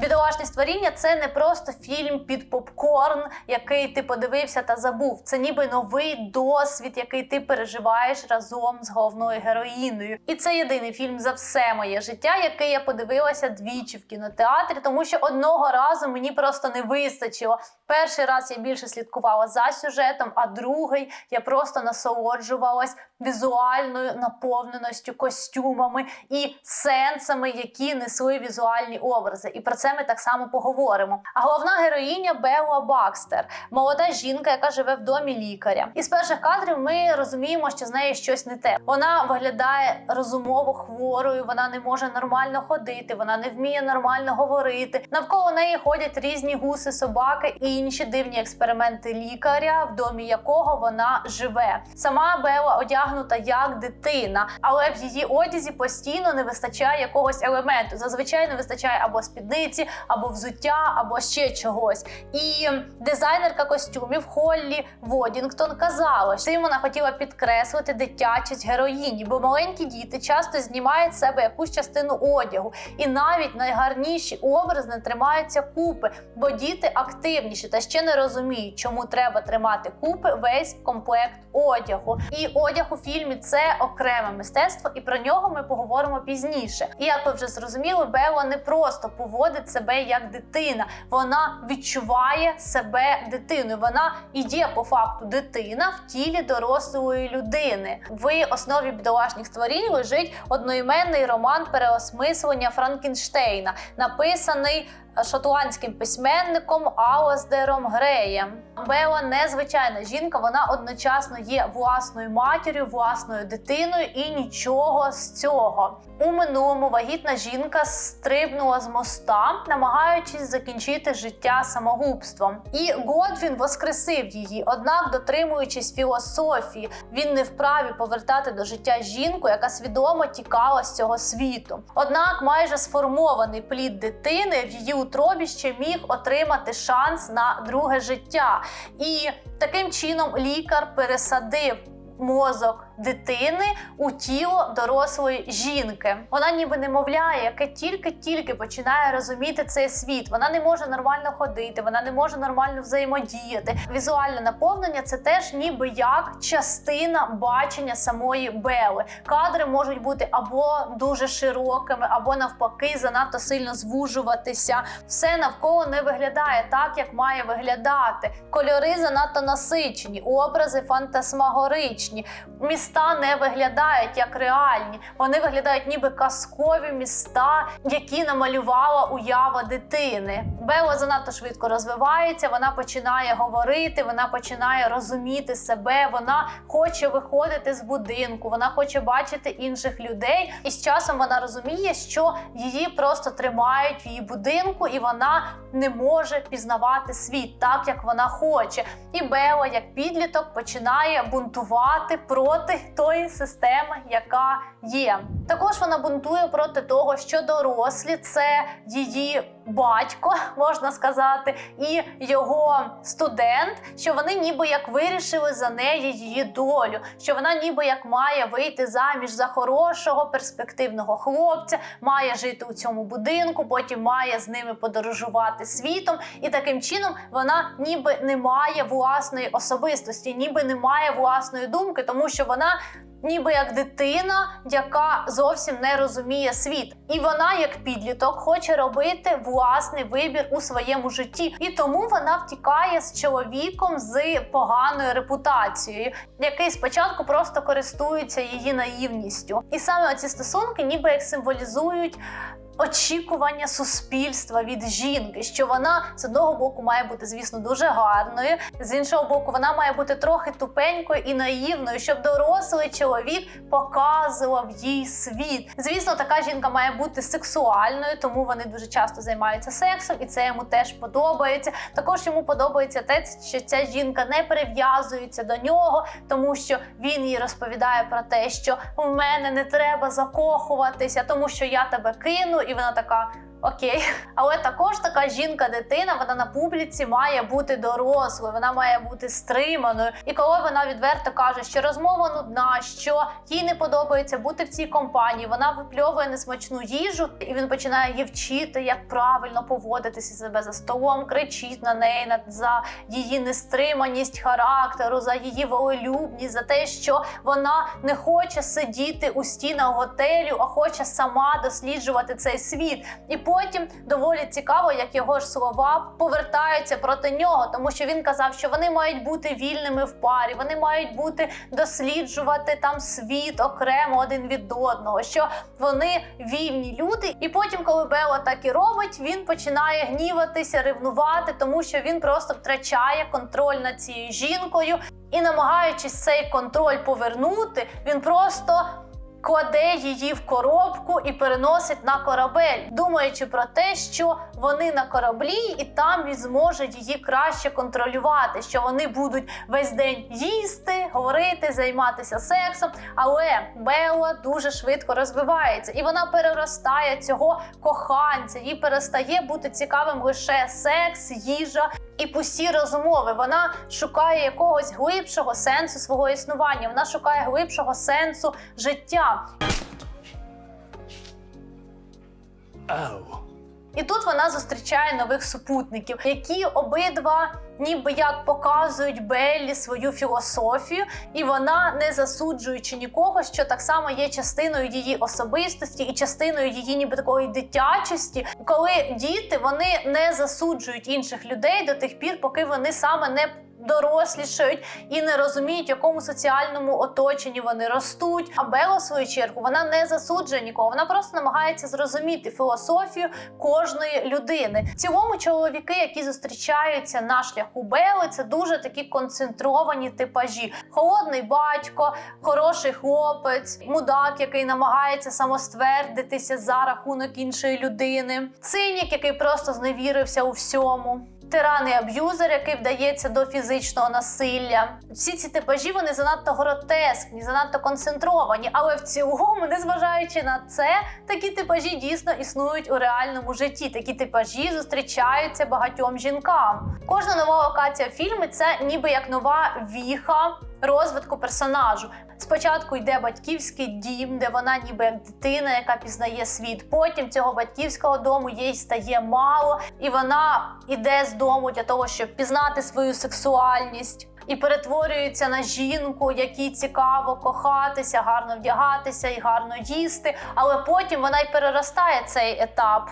Бідолашні створіння це не просто фільм під попкорн, який ти подивився та забув. Це ніби новий досвід, який ти переживаєш разом з головною героїною. І це єдиний фільм за все моє життя, який я подивилася двічі в кінотеатрі, тому що одного разу мені просто не вистачило. Перший раз я більше слідкувала за сюжетом, а другий я просто насолоджувалась візуальною наповненістю костюмами і сенсами, які несли візуальні образи. І про це ми так само поговоримо. А головна героїня Белла Бакстер, молода жінка, яка живе в домі лікаря. І з перших кадрів ми розуміємо, що з нею щось не те. Вона виглядає розумово хворою, вона не може нормально ходити, вона не вміє нормально говорити. Навколо неї ходять різні гуси, собаки і інші дивні експерименти лікаря, в домі якого вона живе. Сама Белла одягнута як дитина, але в її одязі постійно не вистачає якогось елементу. Зазвичай не вистачає або спідниці, або взуття, або ще чогось. І дизайнерка костюмів Холлі Водінгтон казала, що цим вона хотіла підкреслити дитячість героїні, бо маленькі діти часто знімають з себе якусь частину одягу, і навіть найгарніші образи не тримаються купи, бо діти активніші та ще не розуміють, чому треба тримати купи весь комплект одягу. І одяг у фільмі це окреме мистецтво, і про нього ми поговоримо пізніше. І як ви вже зрозуміли, Белла не просто себе як дитина, вона відчуває себе дитиною. Вона і є по факту дитина в тілі дорослої людини. В основі бідолашніх творінь лежить одноіменний роман переосмислення Франкенштейна, написаний шотландським письменником Алаздером Греєм. Бела незвичайна жінка, вона одночасно є власною матір'ю, власною дитиною і нічого з цього. У минулому вагітна жінка стрибнула з моста, намагаючись закінчити життя самогубством. І Годвін воскресив її, однак, дотримуючись філософії, він не вправі повертати до життя жінку, яка свідомо тікала з цього світу. Однак, майже сформований плід дитини в її утробі ще міг отримати шанс на друге життя. І таким чином лікар пересадив мозок дитини у тіло дорослої жінки. Вона ніби немовляє, яке тільки-тільки починає розуміти цей світ. Вона не може нормально ходити, вона не може нормально взаємодіяти. Візуальне наповнення це теж ніби як частина бачення самої Бели. Кадри можуть бути або дуже широкими, або навпаки, занадто сильно звужуватися. Все навколо не виглядає так, як має виглядати. Кольори занадто насичені, образи фантасмагоричні. Міста не виглядають як реальні. Вони виглядають ніби казкові міста, які намалювала уява дитини. Бела занадто швидко розвивається. Вона починає говорити, вона починає розуміти себе. Вона хоче виходити з будинку, вона хоче бачити інших людей. І з часом вона розуміє, що її просто тримають в її будинку, і вона не може пізнавати світ так, як вона хоче. І Бела, як підліток, починає бунтувати проти тої системи, яка є. Також вона бунтує проти того, що дорослі це її батько, можна сказати, і його студент, що вони ніби як вирішили за неї її долю, що вона ніби як має вийти заміж за хорошого перспективного хлопця, має жити у цьому будинку, потім має з ними подорожувати світом, і таким чином вона ніби не має власної особистості, ніби не має власної думки, тому що вона. Ніби як дитина, яка зовсім не розуміє світ, і вона, як підліток, хоче робити власний вибір у своєму житті, і тому вона втікає з чоловіком з поганою репутацією, який спочатку просто користується її наївністю. І саме ці стосунки, ніби як символізують очікування суспільства від жінки, що вона з одного боку має бути, звісно, дуже гарною, з іншого боку, вона має бути трохи тупенькою і наївною, щоб дорослий чоловік показував їй світ. Звісно, така жінка має бути сексуальною, тому вони дуже часто займаються сексом, і це йому теж подобається. Також йому подобається те, що ця жінка не прив'язується до нього, тому що він їй розповідає про те, що в мене не треба закохуватися, тому що я тебе кину. І вона така: Окей, але також така жінка-дитина, вона на публіці має бути дорослою, вона має бути стриманою. І коли вона відверто каже, що розмова нудна, що їй не подобається бути в цій компанії, вона випльовує несмачну їжу, і він починає її вчити, як правильно поводитися себе за столом, кричить на неї за її нестриманість характеру, за її волелюбність, за те, що вона не хоче сидіти у стінах готелю, а хоче сама досліджувати цей світ. І потім доволі цікаво, як його ж слова повертаються проти нього, тому що він казав, що вони мають бути вільними в парі, вони мають бути досліджувати там світ окремо один від одного, що вони вільні люди. І потім, коли Белла так і робить, він починає гніватися, ревнувати, тому що він просто втрачає контроль над цією жінкою і, намагаючись цей контроль повернути, він просто кладе її в коробку і переносить на корабель, думаючи про те, що вони на кораблі, і там він зможе її краще контролювати, що вони будуть весь день їсти, говорити, займатися сексом. Але Белла дуже швидко розвивається, і вона переростає цього коханця. Їй перестає бути цікавим лише секс, їжа і пусті розмови. Вона шукає якогось глибшого сенсу свого існування. Вона шукає глибшого сенсу життя. Oh. І тут вона зустрічає нових супутників, які обидва ніби як показують Беллі свою філософію, і вона, не засуджуючи нікого, що так само є частиною її особистості і частиною її ніби такої дитячості, коли діти вони не засуджують інших людей до тих пір, поки вони саме не дорослішають і не розуміють, в якому соціальному оточенні вони ростуть. А Бела, в свою чергу, вона не засуджує нікого. Вона просто намагається зрозуміти філософію кожної людини. В цілому чоловіки, які зустрічаються на шляху Бели, це дуже такі концентровані типажі: холодний батько, хороший хлопець, мудак, який намагається самоствердитися за рахунок іншої людини, цинік, який просто зневірився у всьому. Тиран і аб'юзер, який вдається до фізичного насилля. Всі ці типажі вони занадто гротескні, занадто концентровані. Але в цілому, незважаючи на це, такі типажі дійсно існують у реальному житті. Такі типажі зустрічаються багатьом жінкам. Кожна нова локація в фільмі це ніби як нова віха розвитку персонажу. Спочатку йде батьківський дім, де вона ніби як дитина, яка пізнає світ. Потім цього батьківського дому їй стає мало, і вона йде з дому для того, щоб пізнати свою сексуальність. І перетворюється на жінку, якій цікаво кохатися, гарно вдягатися і гарно їсти. Але потім вона й переростає цей етап.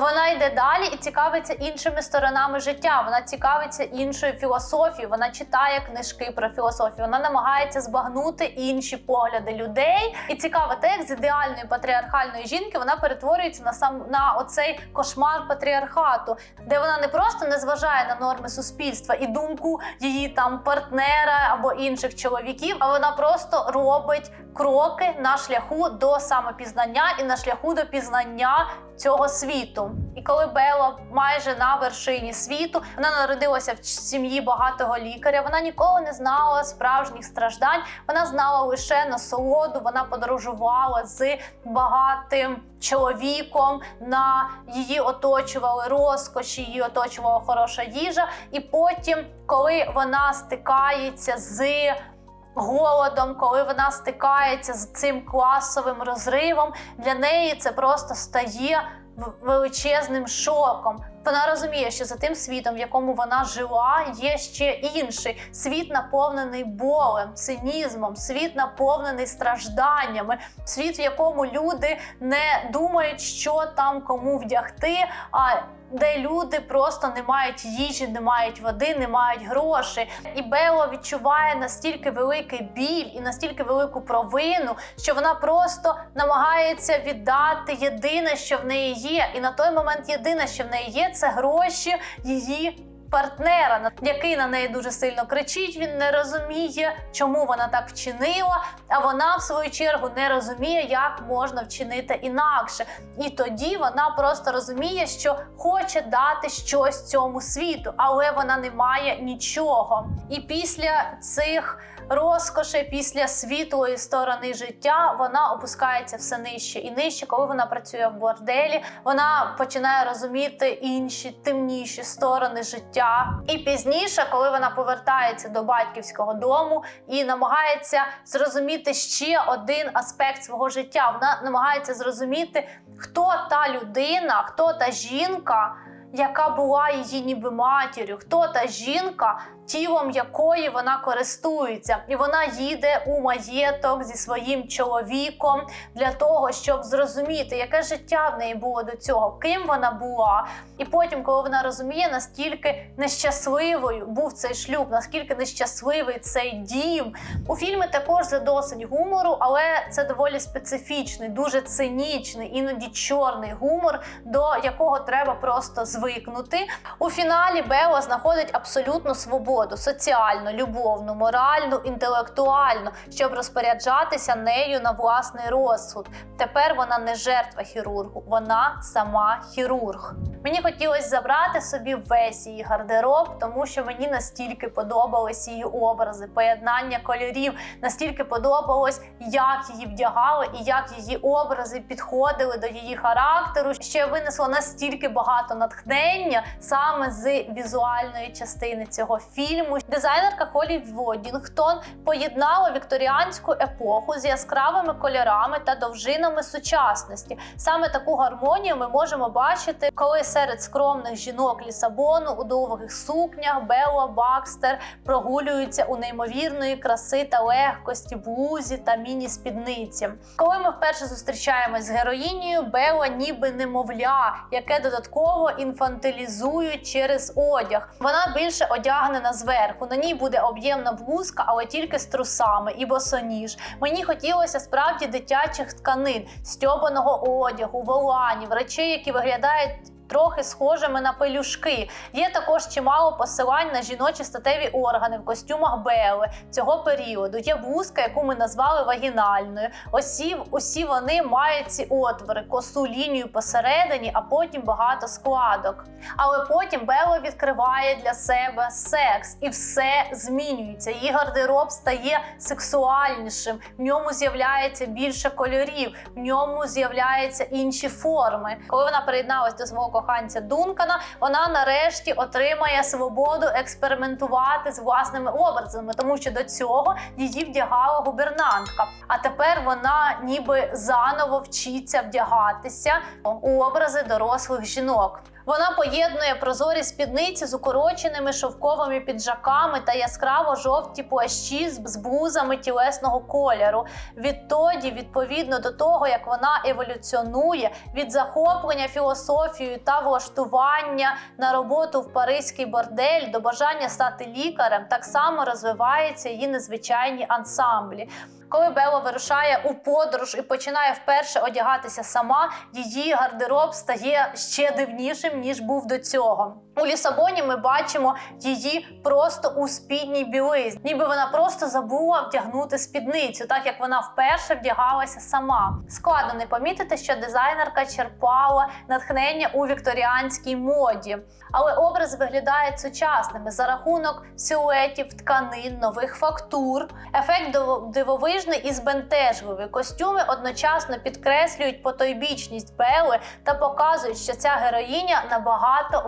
Вона йде далі і цікавиться іншими сторонами життя. Вона цікавиться іншою філософією. Вона читає книжки про філософію. Вона намагається збагнути інші погляди людей. І цікаво, те, як з ідеальної патріархальної жінки вона перетворюється на сам на оцей кошмар патріархату, де вона не просто не зважає на норми суспільства і думку її там партнера або інших чоловіків, а вона просто робить кроки на шляху до самопізнання і на шляху до пізнання цього світу. І коли Белла майже на вершині світу, вона народилася в сім'ї багатого лікаря. Вона ніколи не знала справжніх страждань. Вона знала лише насолоду. Вона подорожувала з багатим чоловіком. На її оточували розкоші, її оточувала хороша їжа. І потім, коли вона стикається з голодом, коли вона стикається з цим класовим розривом, для неї це просто стає величезним шоком. Вона розуміє, що за тим світом, в якому вона жила, є ще інший світ, наповнений болем, цинізмом, світ наповнений стражданнями, світ, в якому люди не думають, що там кому вдягти. а де люди просто не мають їжі, не мають води, не мають грошей. І Белла відчуває настільки великий біль і настільки велику провину, що вона просто намагається віддати єдине, що в неї є. І на той момент єдине, що в неї є, це гроші її. Партнера, який на неї дуже сильно кричить, він не розуміє, чому вона так вчинила. А вона, в свою чергу, не розуміє, як можна вчинити інакше. І тоді вона просто розуміє, що хоче дати щось цьому світу, але вона не має нічого. І після цих розкоші, після світлої сторони життя, вона опускається все нижче і нижче. Коли вона працює в борделі, вона починає розуміти інші темніші сторони життя. І пізніше, коли вона повертається до батьківського дому і намагається зрозуміти ще один аспект свого життя, вона намагається зрозуміти, хто та людина, хто та жінка. Яка була її ніби матір'ю, хто та жінка, тілом якої вона користується, і вона їде у маєток зі своїм чоловіком для того, щоб зрозуміти, яке життя в неї було до цього, ким вона була. І потім, коли вона розуміє, наскільки нещасливою був цей шлюб, наскільки нещасливий цей дім. У фільмі також за досить гумору, але це доволі специфічний, дуже цинічний, іноді чорний гумор, до якого треба просто звикнути. У фіналі Бео знаходить абсолютну свободу соціальну, любовну, моральну, інтелектуальну, щоб розпоряджатися нею на власний розсуд. Тепер вона не жертва хірургу, вона сама хірург. Мені хотілося забрати собі весь її гардероб, тому що мені настільки подобались її образи, поєднання кольорів, настільки подобалось, як її вдягали і як її образи підходили до її характеру. Що я винесла настільки багато натхнення саме з візуальної частини цього фільму. Дизайнерка Холі Водінгтон поєднала вікторіанську епоху з яскравими кольорами та довжинами сучасності. Саме таку гармонію ми можемо бачити, коли серед скромних жінок Лісабону у довгих сукнях Белла Бакстер прогулюються у неймовірної краси та легкості, блузі та міні-спідниці. Коли ми вперше зустрічаємось з героїнею, Белла ніби немовля, яке додатково інфантилізують через одяг. Вона більше одягнена зверху. На ній буде об'ємна блузка, але тільки з трусами і босоніж. Мені хотілося справді дитячих тканин, стьобаного одягу, воланів, речей, які виглядають. Трохи схожими на пелюшки. Є також чимало посилань на жіночі статеві органи в костюмах Бели цього періоду. Є блузка, яку ми назвали вагінальною. Осі, усі вони мають ці отвори, косу лінію посередині, а потім багато складок. Але потім Белла відкриває для себе секс, і все змінюється. Її гардероб стає сексуальнішим, в ньому з'являється більше кольорів, в ньому з'являються інші форми. Коли вона приєдналась до свого коханця Дункана, вона нарешті отримає свободу експериментувати з власними образами, тому що до цього її вдягала губернантка. А тепер вона ніби заново вчиться вдягатися у образи дорослих жінок. Вона поєднує прозорі спідниці з укороченими шовковими піджаками та яскраво жовті плащі з блузами тілесного кольору. Відтоді, відповідно до того, як вона еволюціонує від захоплення філософією та влаштування на роботу в паризький бордель до бажання стати лікарем, так само розвиваються її незвичайні ансамблі. Коли Белла вирушає у подорож і починає вперше одягатися сама, її гардероб стає ще дивнішим ніж був до цього. У Лісабоні ми бачимо її просто у спідній білизні, ніби вона просто забула вдягнути спідницю, так як вона вперше вдягалася сама. Складно не помітити, що дизайнерка черпала натхнення у вікторіанській моді, але образи виглядають сучасними за рахунок силуетів, тканин, нових фактур. Ефект дивовижний і збентежливий. Костюми одночасно підкреслюють потойбічність Белли та показують, що ця героїня набагато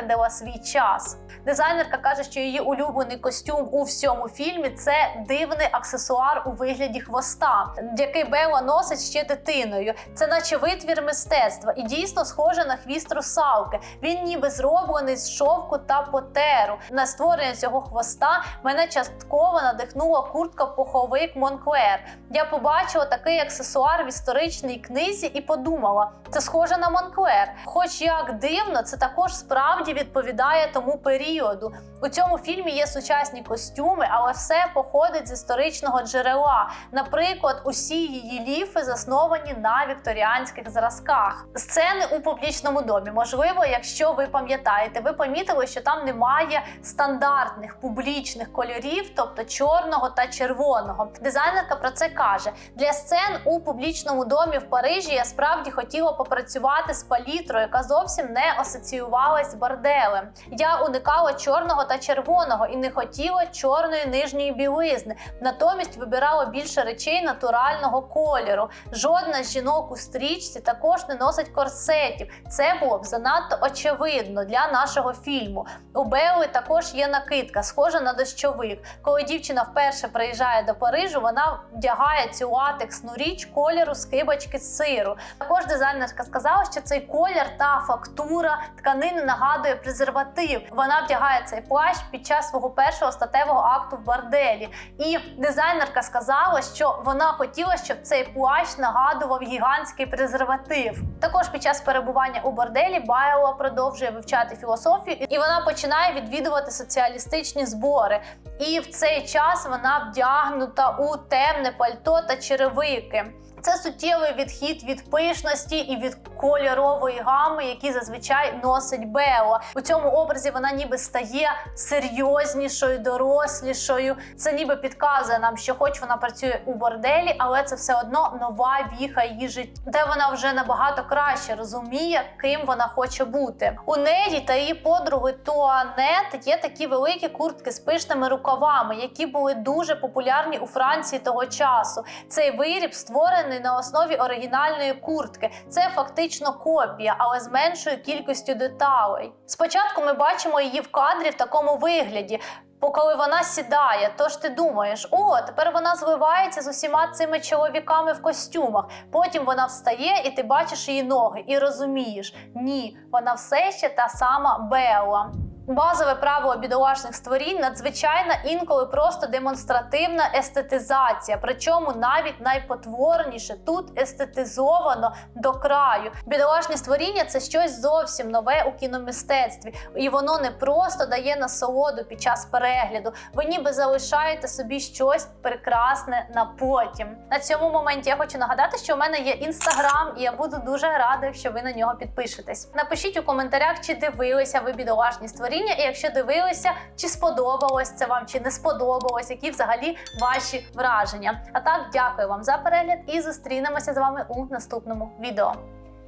випередила свій час. Дизайнерка каже, що її улюблений костюм у всьому фільмі це дивний аксесуар у вигляді хвоста, який Белла носить ще дитиною. Це наче витвір мистецтва і дійсно схоже на хвіст русалки. Він ніби зроблений з шовку та потеру. На створення цього хвоста мене частково надихнула куртка пуховик Монклер. Я побачила такий аксесуар в історичній книзі і подумала, це схоже на Монклер. Хоч як дивно, це також справді відповідає тому періоду. У цьому фільмі є сучасні костюми, але все походить з історичного джерела. Наприклад, усі її ліфи засновані на вікторіанських зразках. Сцени у публічному домі. Можливо, якщо ви пам'ятаєте, ви помітили, що там немає стандартних публічних кольорів, тобто чорного та червоного. Дизайнерка про це каже: для сцен у публічному домі в Парижі я справді хотіла попрацювати з палітрою, яка зовсім не асоціювалась з борделем. Я уникала чорного та червоного і не хотіла чорної нижньої білизни. Натомість вибирала більше речей натурального кольору. Жодна з жінок у стрічці також не носить корсетів. Це було б занадто очевидно для нашого фільму. У Белли також є накидка, схожа на дощовик. Коли дівчина вперше приїжджає до Парижу, вона вдягає цю латексну річ кольору скибочки з сиру. Також дизайнерка сказала, що цей колір та фактура тканини нагадує презерватив. Вона вдягає цей плащ під час свого першого статевого акту в борделі. І дизайнерка сказала, що вона хотіла, щоб цей плащ нагадував гігантський презерватив. Також під час перебування у борделі Байла продовжує вивчати філософію, і вона починає відвідувати соціалістичні збори. І в цей час вона вдягнута у темне пальто та черевики. Це суттєвий відхід від пишності і від кольорової гами, які зазвичай носить Бео. У цьому образі вона ніби стає серйознішою, дорослішою. Це ніби підказує нам, що, хоч вона працює у борделі, але це все одно нова віха її життя, де вона вже набагато краще розуміє, ким вона хоче бути. У неї та її подруги Туанет є такі великі куртки з пишними рукавами, які були дуже популярні у Франції того часу. Цей виріб створений на основі оригінальної куртки. Це фактично копія, але з меншою кількістю деталей. Спочатку ми бачимо її в кадрі в такому вигляді. Бо коли вона сідає, тож ти думаєш, о, тепер вона зливається з усіма цими чоловіками в костюмах. Потім вона встає, і ти бачиш її ноги, і розумієш, ні, вона все ще та сама Белла. Базове правило бідолашних створінь надзвичайна інколи просто демонстративна естетизація. Причому навіть найпотворніше тут естетизовано до краю. Бідолашні створіння це щось зовсім нове у кіномистецтві, і воно не просто дає насолоду під час перегляду. Ви ніби залишаєте собі щось прекрасне на потім. На цьому моменті я хочу нагадати, що у мене є інстаграм, і я буду дуже рада, якщо ви на нього підпишетесь. Напишіть у коментарях, чи дивилися ви бідолашні створіння, і якщо дивилися, чи сподобалось це вам, чи не сподобалось, які взагалі ваші враження. А так, дякую вам за перегляд і зустрінемося з вами у наступному відео.